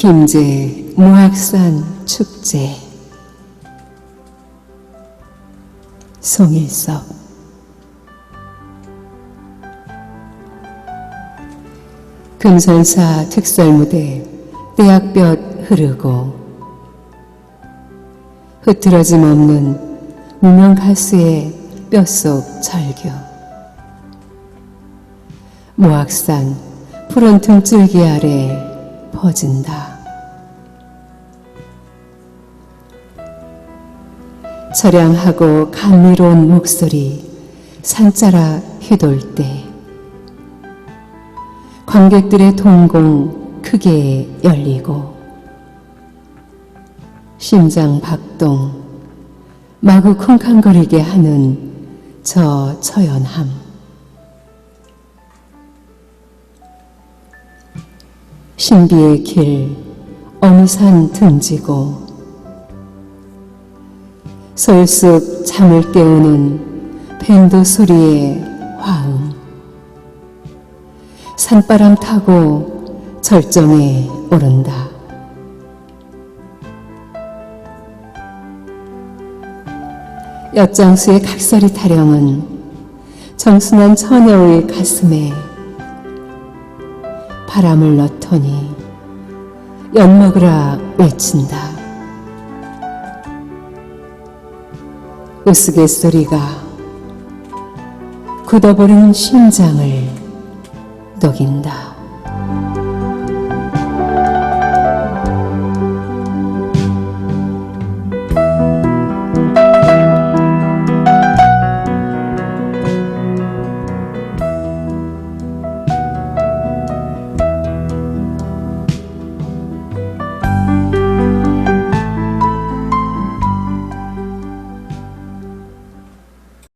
김제 무악산 축제. 송일섭. 금선사 특설무대 떼약볕 흐르고. 흐트러짐 없는 무명 가수의 뼛속 절규 모악산 푸른 등줄기 아래 퍼진다. 처량하고 감미로운 목소리 산자라 휘돌 때. 관객들의 동공 크게 열리고. 심장 박동 마구 쿵쾅거리게 하는 저 처연함. 신비의 길 어느 산 등지고 솔쑥 잠을 깨우는 밴드 소리의 화음 산바람 타고 절정에 오른다. 엿장수의 각설이 타령은 정순한 처녀의 가슴에 바람을 넣더니 엿먹으라 외친다. 우스갯소리가 굳어버리는 심장을 녹인다.